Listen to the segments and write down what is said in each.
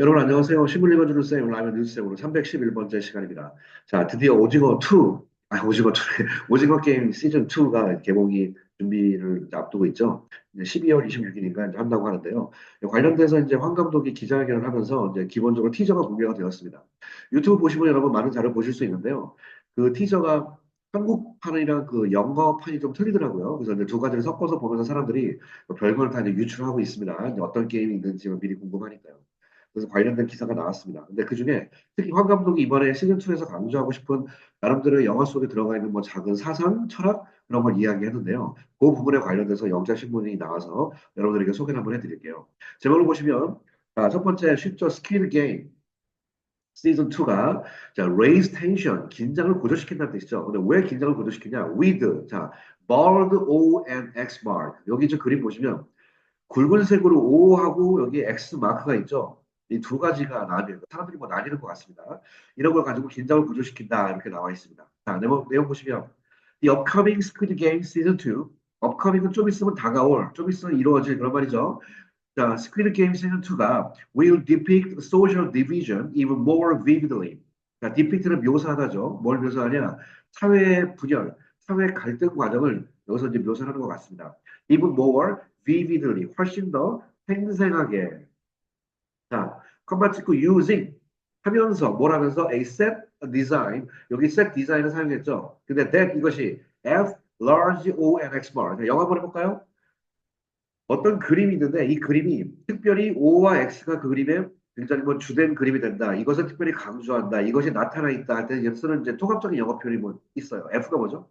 여러분 안녕하세요. 신문 읽어주는 쌤 라이브 뉴스쌤으로 311번째 시간입니다. 자, 드디어 오징어 2, 아, 오징어 2, 오징어 게임 시즌 2가 개봉이 준비를 앞두고 있죠. 이제 12월 26일인가 이제 한다고 하는데요. 관련돼서 이제 황 감독이 기자회견을 하면서 이제 기본적으로 티저가 공개가 되었습니다. 유튜브 보시면 여러분 많은 자료 보실 수 있는데요. 그 티저가 한국판이랑 그 영어판이 좀 틀리더라고요. 그래서 이제 두 가지를 섞어서 보면서 사람들이 별걸 다 이제 유출하고 있습니다. 이제 어떤 게임이 있는지 미리 궁금하니까요. 그래서 관련된 기사가 나왔습니다. 근데 그 중에 특히 황 감독이 이번에 시즌2에서 강조하고 싶은 나름대로 영화 속에 들어가 있는 뭐 작은 사상, 철학 그런 걸 이야기했는데요. 그 부분에 관련돼서 영자신문이 나와서 여러분들에게 소개를 한번 해드릴게요. 제목을 보시면 아, 첫 번째 쉽죠. 스퀴드 게임 시즌 2가 자 raise tension 긴장을 고조시킨다는 뜻이죠. 근데 왜 긴장을 고조시키냐? with 자 bold O and X mark 여기 저 그림 보시면 굵은색으로 O하고 여기 X 마크가 있죠. 이 두 가지가 나뉘는 사람들이 뭐 나뉘는 것 같습니다. 이런 걸 가지고 긴장을 고조시킨다 이렇게 나와 있습니다. 자 내용, 내용 보시면 The upcoming Squid Game Season 2 upcoming은 좀 있으면 다가올 좀 있으면 이루어질 그런 말이죠. 자, Squid Game Season 2가 will depict social division even more vividly. 자, depict는 묘사하다죠. 뭘 묘사하냐? 사회 분열, 사회 갈등 과정을 여기서 이제 묘사하는 것 같습니다. even more vividly, 훨씬 더 생생하게. 자, 컴마 찍고 using 하면서 뭘 하면서 a set design 여기 set design을 사용했죠. 근데 that 이것이 F large O and X bar. 영화 한번 해볼까요? 어떤 그림이 있는데 이 그림이 특별히 O와 X가 그 그림에 굉장히 뭐 주된 그림이 된다. 이것을 특별히 강조한다. 이것이 나타나 있다 할때 쓰는 이제 통합적인 영어 표현이 뭐 있어요. F가 뭐죠?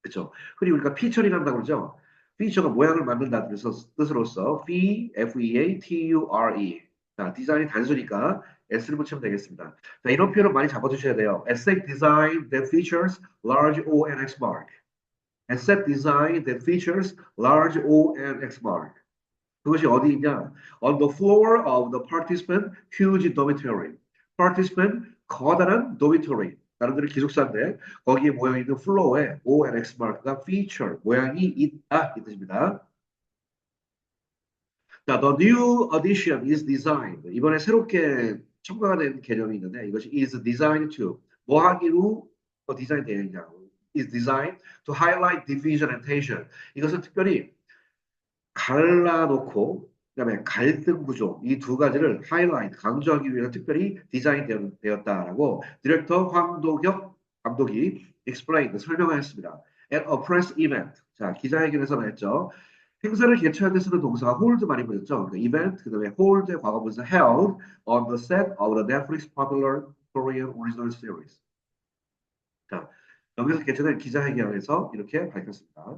그렇죠. 그리고 우리가 피처링 한다고 그러죠. 피처가 모양을 만든다 그래서 뜻으로서 F, F-E-A, T-U-R-E. 자, 디자인이 단수니까 S를 붙이면 되겠습니다. 자, 이런 표현을 많이 잡아주셔야 돼요. Asset design that features large O and X mark. Asset design that features large O and X mark. 그것이 어디 있냐? On the floor of the participant huge dormitory. participant 커다란 dormitory. 데는 기숙사인데 거기에 모여 있는 플로어에 O and X 마크가 feature 모양이 있다 이 뜻입니다. 자, the new addition is designed. 이번에 새롭게 첨가가 된 개념이 있는데 이것이 is designed to 뭐 하기로 디자인 되어 있냐? is designed to highlight division and tension. 이것은 특별히 갈라놓고 그다음에 갈등 구조 이 두 가지를 하이라이트 강조하기 위해서 특별히 디자인 되었다라고 디렉터 황도혁 감독이 explain 설명하였습니다. At a press event 자 기자회견에서 말했죠. 행사를 개최할 때 쓰는 동사가 hold 많이 보였죠. 그러니까 event 그다음에 hold의 과거분사 held on the set of the Netflix popular Korean original series. 자 여기서 개최된 기자회견에서 이렇게 밝혔습니다.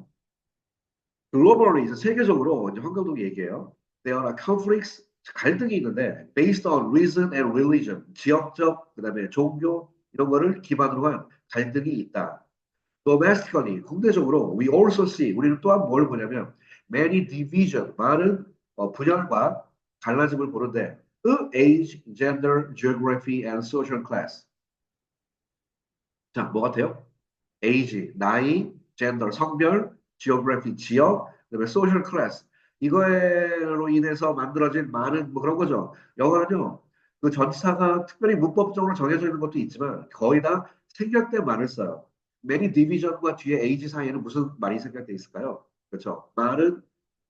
글로벌리 이제 세계적으로 이제 황 감독이 얘기해요. There are conflicts 갈등이 있는데 based on reason and religion 지역적 그다음에 종교 이런 거를 기반으로 한 갈등이 있다. domestically 국내적으로 we also see 우리는 또한 뭘 보냐면 many division 많은 어, 분열과 갈라짐을 보는데 age, gender, geography and social class. 자, 뭐 같아요? age, 나이, gender, 성별, geography, 지역, 그다음에 social class. 이거로 인해서 만들어진 많은 뭐 그런 거죠. 영어는요. 그 전치사가 특별히 문법적으로 정해져 있는 것도 있지만 거의 다 생략 된 말을 써요. many division과 뒤에 age 사이에는 무슨 말이 생략돼 있을까요? 그렇죠. 말은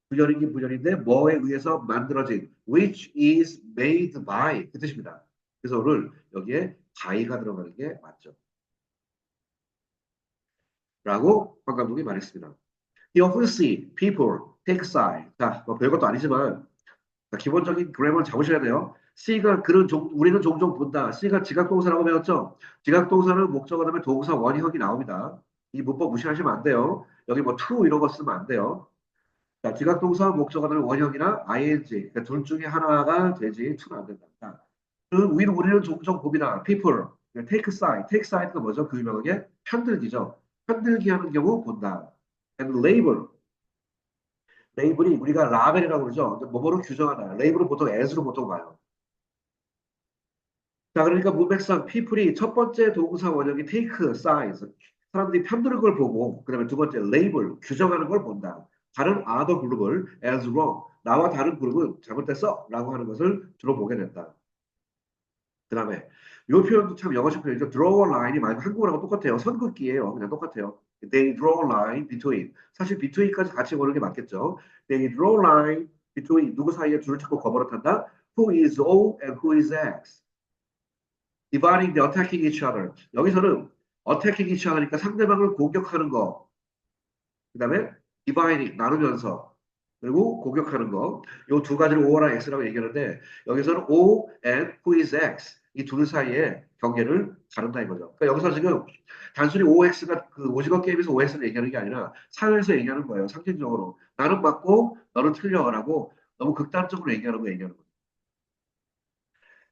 분열이긴 분열인데 뭐에 의해서 만들어진 which is made by 그 뜻입니다. 그래서 오늘 여기에 by가 들어가는 게 맞죠. 라고 황 감독이 말했습니다. He often see people side. 자, 뭐 별것도 아니지만 자, 기본적인 그래머를 잡으셔야 돼요. C가 그런 종, 우리는 종종 본다. C가 지각동사라고 배웠죠. 지각동사는 목적어 다음에 동사 원형이 나옵니다. 이 문법 무시하시면 안 돼요. 여기 뭐 to 이런 거 쓰면 안 돼요. 자, 지각동사 목적어 다음에 원형이나 ing 그러니까 둘 중에 하나가 되지 to는 안 된다. 그 우리는 우리는 종종 봅니다. people take side. take side가 뭐죠? 그 유명하게 편들기죠. 편들기 하는 경우 본다. and label. 레이블이 우리가 라벨이라고 그러죠. 뭐뭐로 규정하다. 레이블은 보통 as로 보통 봐요. 자, 그러니까 문맥상 people이 첫 번째 동사 원형이 take size. 사람들이 편드는 걸 보고, 그 다음에 두 번째 label, 규정하는 걸 본다. 다른 other 그룹을 as wrong, 나와 다른 그룹은 잘못됐어 라고 하는 것을 주로 보게 된다. 그 다음에 이 표현도 참 영어식 표현이죠. draw a line이 말고 한국어랑 똑같아요. 선긋기예요. 그냥 똑같아요. They draw a line between. 사실 between까지 같이 보는 게 맞겠죠. They draw a line between 누구 사이에 줄을 찾고 거버릇한다. Who is O and who is X. Dividing the attacking each other. 여기서는 attacking each other니까 상대방을 공격하는 거. 그 다음에 dividing 나누면서 그리고 공격하는 거. 이두 가지를 O랑 X라고 얘기하는데 여기서는 O and who is X. 이 둘 사이에 경계를 가른다 이거죠. 그러니까 여기서 지금 단순히 OX가 그 오징어 게임에서 OX를 얘기하는 게 아니라 사회에서 얘기하는 거예요. 상징적으로 나는 맞고 너는 틀려라고 너무 극단적으로 얘기하는 거 얘기하는 거예요.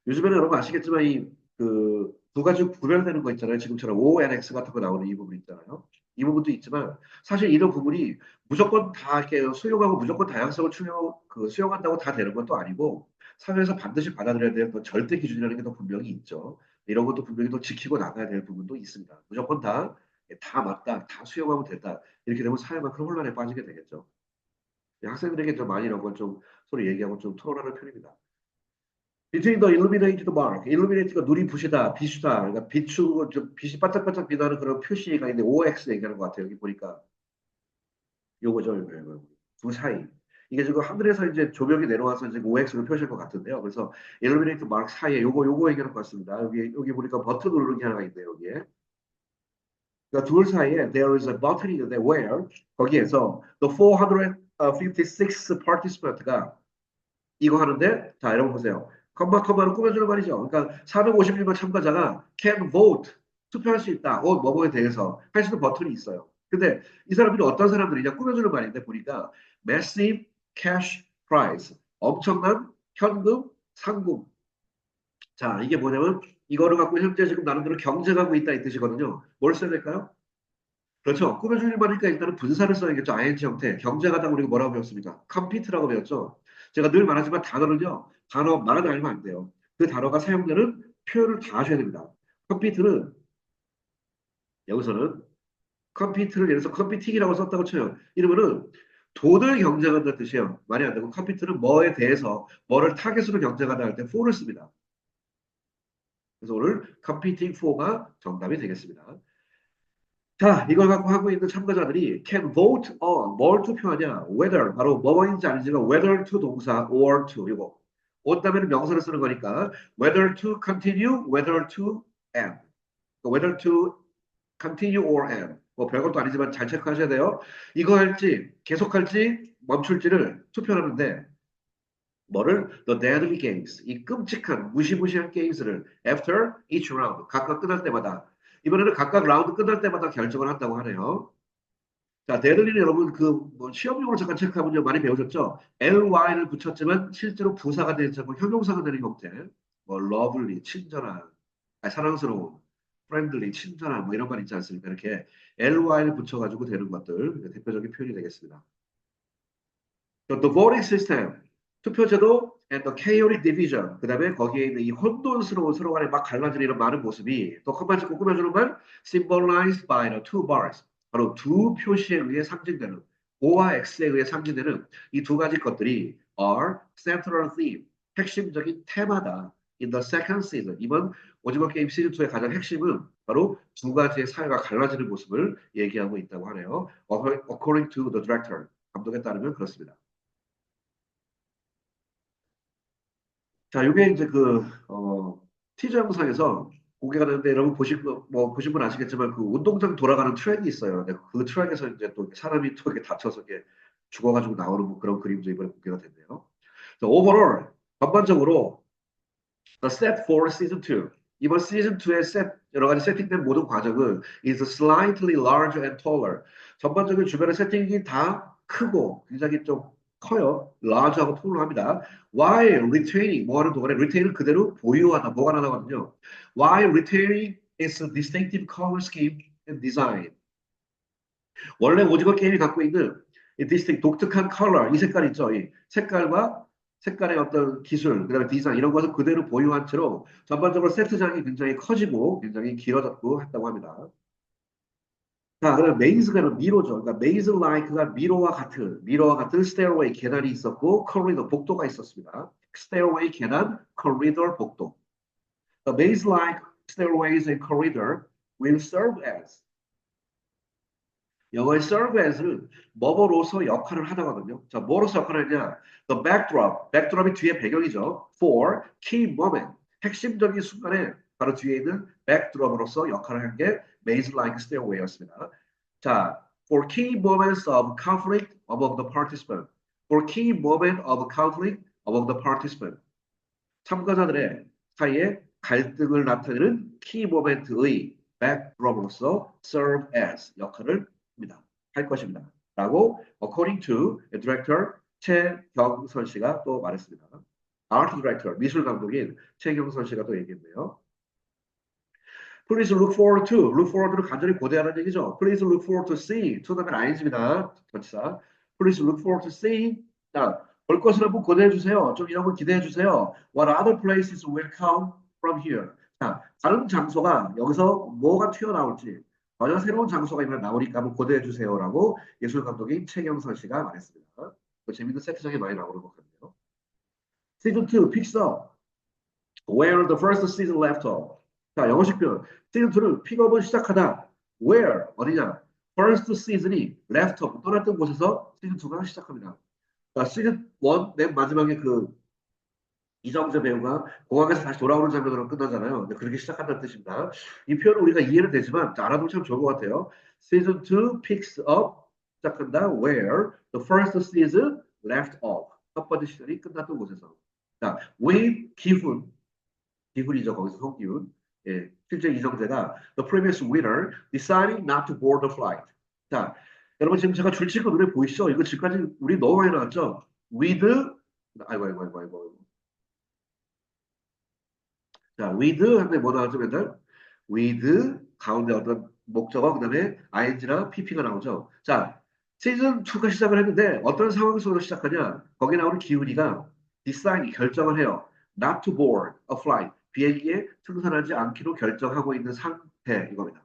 요즘에는 여러분 아시겠지만 이그 두 가지 구별되는 거 있잖아요. 지금처럼 O and X 같은 거 나오는 이 부분 있잖아요. 이 부분도 있지만 사실 이런 부분이 무조건 다 이렇게 수용하고 무조건 다양성을 수용, 그 수용한다고 다 되는 것도 아니고 사회에서 반드시 받아들여야 될그 절대 기준이라는 게또 분명히 있죠. 이런 것도 분명히 또 지키고 나가야 될 부분도 있습니다. 무조건 다, 다 맞다, 다 수용하면 된다. 이렇게 되면 사회가 큰 혼란에 빠지게 되겠죠. 학생들에게 좀 많이 이런 걸 좀 서로 얘기하고 좀 토론하는 편입니다. Between the illuminated mark, illuminated가 눈이 부시다, 비추다, 그러니까 비추고 좀 빛이 반짝반짝 빛나는 그런 표시가 있는데 OX 얘기하는 것 같아요. 여기 보니까 요거죠, 요거, 요거. 두 사이. 이게 지금 하늘에서 이제 조명이 내려와서 이제 OX로 표시할 것 같은데요. 그래서 illuminated mark 사이에 요거 요거 얘기하는 것 같습니다. 여기 여기 보니까 버튼 누르기 하나가 있네요. 여기에. 그러니까 둘 사이에 there is a button이 있는데 where 거기에서 the 456 participant가 이거 하는데 자 여러분 보세요. 컴마로 꾸며주는 말이죠. 그러니까 451번 참가자가 can vote 투표할 수 있다. 어, 뭐뭐에 대해서 할 수 있는 버튼이 있어요. 근데 이 사람들이 어떤 사람들이냐 꾸며주는 말인데 보니까 massive cash prize 엄청난 현금 상금. 자 이게 뭐냐면 이거를 갖고 현재 지금 나름대로 경쟁하고 있다 이 뜻이거든요. 뭘 써야 될까요? 그렇죠. 꾸며주는 말이니까 일단은 분사를 써야겠죠. ing 형태. 경쟁하다고 우리가 뭐라고 배웠습니다. compete라고 배웠죠. 제가 늘 말하지만 단어를요. 단어 말하지 않으면 안 돼요. 그 단어가 사용되는 표현을 다 하셔야 됩니다. 컴피트는 여기서는 컴피트를 예를 들어서 컴피팅이라고 썼다고 쳐요. 이러면은 돈을 경쟁한다는 뜻이에요. 말이 안 되고 컴피트는 뭐에 대해서 뭐를 타겟으로 경쟁하다 할 때 for를 씁니다. 그래서 오늘 competing for가 정답이 되겠습니다. 자, 이걸 갖고 하고 있는 참가자들이 can vote on 뭘 투표하냐? whether 바로 뭐뭐인지 아닌지가 whether to 동사 or to 이거 on 다음에는 명사를 쓰는 거니까 whether to continue, whether to end. whether to continue or end. 뭐 별것도 아니지만 잘 체크하셔야 돼요. 이거 할지 계속 할지 멈출지를 투표하는데 뭐를 the deadly games 이 끔찍한 무시무시한 게임스를 after each round 각각 끝날 때마다 이번에는 각각 라운드 끝날 때마다 결정을 한다고 하네요. 자, 데들리는 여러분 그 뭐 시험용으로 잠깐 체크하면 많이 배우셨죠? ly를 붙였지만 실제로 부사가 되지 않고 형용사가 되는 형태. 뭐 lovely, 친절한, 아니, 사랑스러운, friendly, 친절한 뭐 이런 말 있지 않습니까? 이렇게 ly를 붙여가지고 되는 것들 대표적인 표현이 되겠습니다. The voting system, 투표제도 and the chaotic division. 그 다음에 거기에 있는 이 혼돈스러운 서로 간에 막 갈라지는 이런 많은 모습이 또 컴만 찍고 꾸며주는 말 symbolized by the two bars. 바로 두 표시에 의해 상징되는 O와 X에 의해 상징되는 이 두 가지 것들이 are central theme, 핵심적인 테마다. In the second season, 이번 오징어 게임 시즌 2의 가장 핵심은 바로 두 가지의 사회가 갈라지는 모습을 얘기하고 있다고 하네요. According to the director, 감독에 따르면 그렇습니다. 자, 이게 이제 그 어, 티저 영상에서 공개가 되는데 여러분 보실 뭐 보신 분 아시겠지만 그 운동장 돌아가는 트랙이 있어요. 그 트랙에서 이제 또 사람이 또 이렇게 다쳐서 이렇게 죽어가지고 나오는 뭐 그런 그림도 이번에 공개가 됐네요. 오버롤 전반적으로 the set for season 2 이번 시즌 2의 셋 여러 가지 세팅된 모든 과정은 is slightly larger and taller 전반적인 주변의 세팅이 다 크고 굉장히 좀 커요. large하고 톨로 합니다. while retaining 뭐 하는 동안에 retain을 그대로 보유하다 나가거든요. while retaining its distinctive color scheme and design 원래 오징어 게임이 갖고 있는 이 distinct 독특한 컬러 이 색깔 있죠. 이 색깔과 색깔의 어떤 기술, 그다음에 디자인 이런 것을 그대로 보유한 채로 전반적으로 세트장이 굉장히 커지고 굉장히 길어졌고 했다고 합니다. 자, 그럼 메이즈가 미로죠. 그러니까 메이즈 라이크가 미로와 같은, 미로와 같은 스테어웨이 계단이 있었고, 커리더 복도가 있었습니다. 스테어웨이 계단, 커리더 복도. The maze-like stairways and corridor will serve as. 영어의 serve as는 뭐뭐로서 역할을 하다거든요. 자, 뭐로서 역할을 하냐? The backdrop, backdrop이 뒤에 배경이죠. For key moment, 핵심적인 순간에 바로 뒤에 있는 backdrop으로서 역할을 한 게 maze-like stairway였습니다. 자, for key moments of conflict among the participants. For key moment of conflict among the participants. 참가자들의 사이에 갈등을 나타내는 키 모멘트의 backdrop으로서 serve as 역할을 합니다. 할 것입니다. 라고 according to director 최경선 씨가 또 말했습니다. art director 미술 감독인 최경선 씨가 또 얘기했네요. Please look forward to, look forward를 간절히 고대하는 얘기죠. Please look forward to see, to 다음에 ING입니다. 전치사. Please look forward to see. 자, 볼 것을 한번 고대해 주세요. 좀 이런 걸 기대해 주세요. What other places will come from here? 자, 다른 장소가 여기서 뭐가 튀어나올지 전혀 새로운 장소가 이번에 나오니까 한번 고대해 주세요라고 예술 감독인 최경선 씨가 말했습니다. 그 재밌는 세트장이 많이 나오는 것 같네요. 시즌 2 picks up where the first season left off. 자, 영어식 표현. 시즌 2는 픽업을 시작하다. where 어디냐? first season이 left off 떠났던 곳에서 시즌 2가 시작합니다. 자, 시즌 1 맨 마지막에 그 이정재 배우가 공항에서 다시 돌아오는 장면으로 끝나잖아요. 그렇게 시작한다는 뜻입니다. 이 표현은 우리가 이해는 되지만 알아두면 참 좋은 것 같아요. Season 2 picks up 시작한다. Where the first season left off. 첫 번째 시즌이 끝났던 곳에서. 자, with 기훈. 기훈이죠. 거기서 성기훈. 예, 실제 이정재가 the previous winner decided not to board the flight. 자, 여러분 지금 제가 줄치고 눈에 보이시죠? 이거 지금까지 우리 너무 많이 나왔죠? with 아이고 아이고 아이고 아이고 자, with 하는데 뭐 나왔죠, 맨날? with 가운데 어떤 목적어 그 다음에 ing나 pp가 나오죠. 자, 시즌 2가 시작을 했는데 어떤 상황 속으로 시작하냐? 거기 나오는 기훈이가 decide 결정을 해요. not to board a flight. 비행기에 승선하지 않기로 결정하고 있는 상태 이겁니다.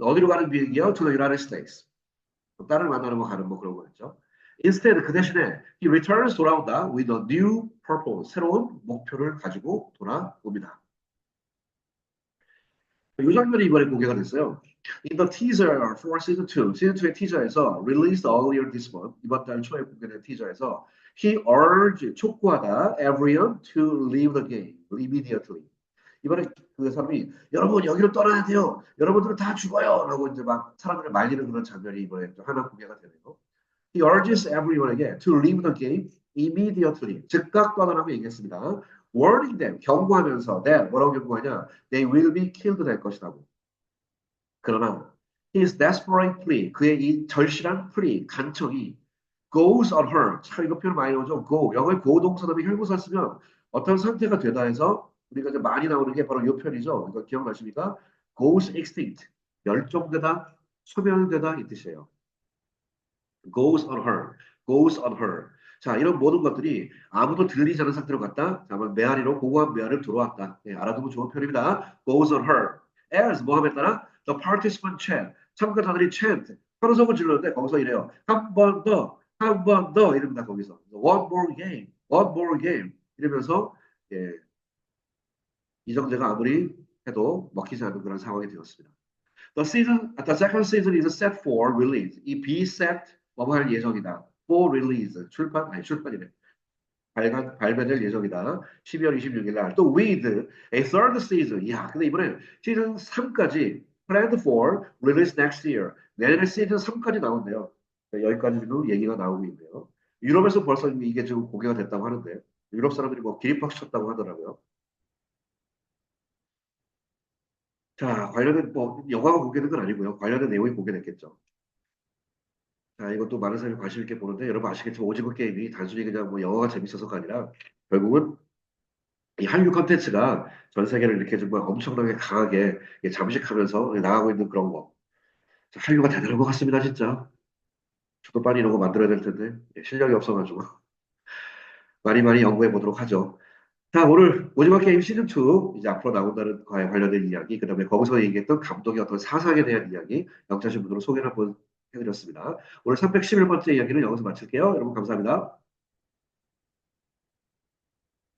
어디로 가는 비행기요? To the United States. 딸을 만나는 거 가는 뭐 그런 거였죠. Instead 그 대신에 he returns 돌아온다 with a new purpose 새로운 목표를 가지고 돌아옵니다. 이 장면이 이번에 공개가 됐어요. In the teaser for season 2, season 2의 티저에서 released earlier this month 이번 달 초에 공개된 티저에서 he urged 촉구하다 everyone to leave the game immediately. 이번에 그 사람이 여러분 여기를 떠나야 돼요. 여러분들은 다 죽어요. 라고 이제 막 사람들을 말리는 그런 장면이 이번에 또 하나 공개가 되네요. He urges everyone에게 to leave the game immediately. 즉각 떠나라고 얘기했습니다. warning them, 경고하면서 that 뭐라고 경고하냐? They will be killed 될 것이라고. 그러나 his desperate plea, 그의 이 절실한 plea, 간청이 goes on her. 참 이거 표현 많이 나오죠. go. 영어의 go 동사다음에 혈구사 쓰면 어떤 상태가 되다 해서 우리가 이제 많이 나오는 게 바로 이 표현이죠. 이거 기억나십니까? goes extinct. 멸종되다, 소멸되다 이 뜻이에요. goes on her, goes on her. 자, 이런 모든 것들이 아무도 들리지 않은 상태로 갔다. 자, 메아리로 고고한 메아리를 들어왔다. 예, 알아두면 좋은 표현입니다. goes on her. As 뭐함에 따라 the participant chant. 참가자들이 chant. 환호성을 질렀는데 거기서 이래요. 한 번 더, 한 번 더 이럽니다. 거기서 one more game, one more game 이러면서 예, 이정재가 아무리 해도 먹히지 않는 그런 상황이 되었습니다. The season, the second season is set for release. 이 be set 뭐할 예정이다. for release 출판 아니 출판이래. 발간, 발매될 예정이다. 12월 26일 날. 또 with a third season. 야, 근데 이번에 시즌 3까지 planned for release next year. 내년에 시즌 3까지 나온대요. 여기까지 지금 얘기가 나오고 있네요. 유럽에서 벌써 이게 지금 공개가 됐다고 하는데 유럽 사람들이 뭐 기립박 쳤다고 하더라고요. 자, 관련된 뭐 영화가 공개된 건 아니고요. 관련된 내용이 공개됐겠죠. 자, 이것도 많은 사람이 관심 있게 보는데 여러분 아시겠지만 오징어 게임이 단순히 그냥 뭐 영어가 재밌어서가 아니라 결국은 이 한류 컨텐츠가 전 세계를 이렇게 정말 엄청나게 강하게 잠식하면서 나가고 있는 그런 거. 자, 한류가 대단한 것 같습니다, 진짜. 저도 빨리 이런 거 만들어야 될 텐데 예, 실력이 없어가지고 많이 많이 연구해 보도록 하죠. 자, 오늘 오징어 게임 시즌 2 이제 앞으로 나온다는 과에 관련된 이야기, 그 다음에 거기서 얘기했던 감독의 어떤 사상에 대한 이야기, 영자신 분으로 소개를 한번 해드렸습니다. 오늘 311번째 이야기는 여기서 마칠게요. 여러분 감사합니다.